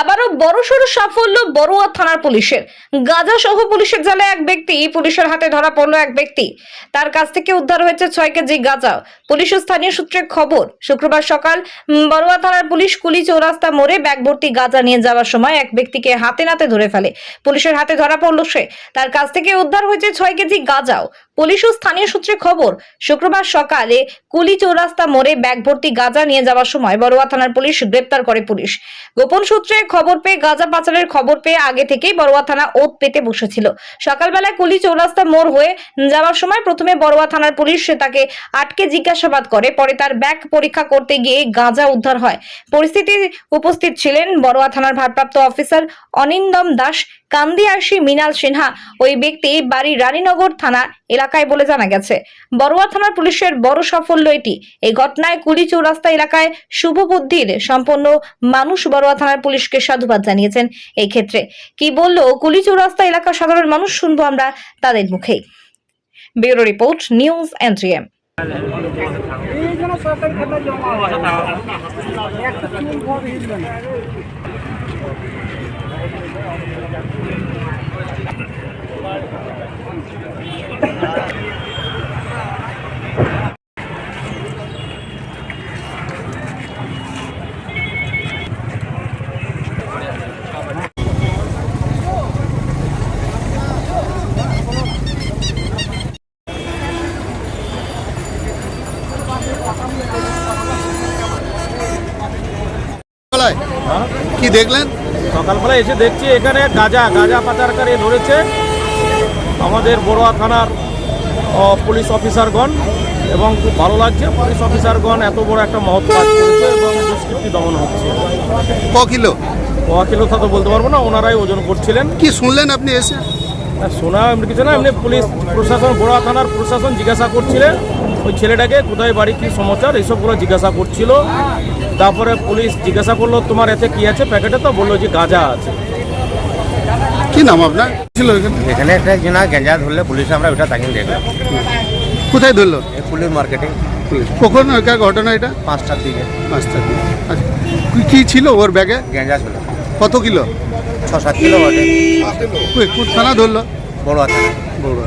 আবারও বড়সড় সাফল্য বড়ুয়া থানার পুলিশের। গাজা সহ পুলিশের জালে এক ব্যক্তি, পুলিশের হাতে ধরা পড়ল এক ব্যক্তি। তার কাছ থেকে উদ্ধার হয়েছে ছয় কেজি গাঁজা। পুলিশ ও স্থানীয় সূত্রে খবর, শুক্রবার সকাল বড়ুয়া থানার পুলিশ কুলি চৌরাস্তা মোড়ে ব্যাগ ভর্তি গাঁজা নিয়ে যাওয়ার সময় এক ব্যক্তিকে হাতে নাতে ধরে ফেলে। পুলিশের হাতে ধরা পড়ল সে। তার কাছ থেকে উদ্ধার হয়েছে ছয় কেজি গাঁজাও। পুলিশ ও স্থানীয় সূত্রে খবর, শুক্রবার সকালে কুলি চৌরাস্তা মোড়ে ব্যাগ ভর্তি গাঁজা নিয়ে যাওয়ার সময় বড়ুয়া থানার পুলিশ গ্রেপ্তার করে পুলিশ। গোপন সূত্রে খবর পেয়ে গাঁজা পাচারের খবর পেয়ে আগে থেকেই বড়ুয়া থানা ওত পেতে বসেছিল। সকালবেলায় কুলি চৌরাস্তা মোড় হয়ে যাওয়ার সময় প্রথমে বড়ুয়া থানার পুলিশ তাকে আটকে জিজ্ঞাসাবাদ করে, পরে তার ব্যাগ পরীক্ষা করতে গিয়ে গাঁজা উদ্ধার হয়। পরিস্থিতি উপস্থিত ছিলেন বড়ুয়া থানার ভারপ্রাপ্ত অফিসার অনিন্দম দাস, কান্দি কান্দিয়াসী মৃণাল সিনহা। ওই ব্যক্তি বাড়ি রানীনগর থানা এলাকায় বলে জানা গেছে। বড়ুয়া থানার পুলিশের বড় সাফল্য এটি। এই ঘটনায় কুলি চৌরাস্তা এলাকায় শুভ বুদ্ধির সম্পন্ন মানুষ বড়ুয়া থানার পুলিশকে সাধুবাদ জানিয়েছেন এই ক্ষেত্রে। কি বলল কুলি চৌরাস্তা এলাকার সাধারণ মানুষ শুনব আমরা তাদের মুখেই। ব্যুরো রিপোর্ট, নিউজ সরকারি বেলায় কি দেখলেন? সকালবেলা এসে দেখছি এখানে গাঁজা গাঁজা পাচারকারী ধরেছে আমাদের বড়ুয়া থানার পুলিশ অফিসারগণ এবং খুব ভালো লাগছে পুলিশ অফিসারগণ এত বড় একটা মহৎ কাজ করেছে এবং দুষ্কৃতি দমন হচ্ছে। ক কিলো? ওয়াকিলতা তো বলতে পারব না ওনারাই ওজন করছিলেন। কি শুনলেন আপনি এসে? শোনা এমনি কিছু না এমনি পুলিশ প্রশাসন বড়ুয়া থানার প্রশাসন জিজ্ঞাসা করছিলেন ওই ছেলেটাকে কোথায় বাড়ি কী সমাচার এইসবগুলো জিজ্ঞাসা করছিল। তারপরে পুলিশ জিজ্ঞাসা করল তোমার এতে কি আছে প্যাকেটে? তো বলল যে গাঁজা আছে। কি নাম আপনার? ছিল এখানে? একটা জনা গেঞ্জা ধরলে পুলিশ আমরা ওটা তাকিয়ে দেখলাম। কোথায় ধরলো? ফুলের মার্কেটে। কখন ঘটনা এটা? পাঁচটার দিকে। পাঁচটার দিকে। আচ্ছা। কি- কি ছিল ওর ব্যাগে? গেঞ্জা ছিল। কত কিলো? ছ সাত কিলো বটে। কোন থানা ধরলো? বড় আছে বড়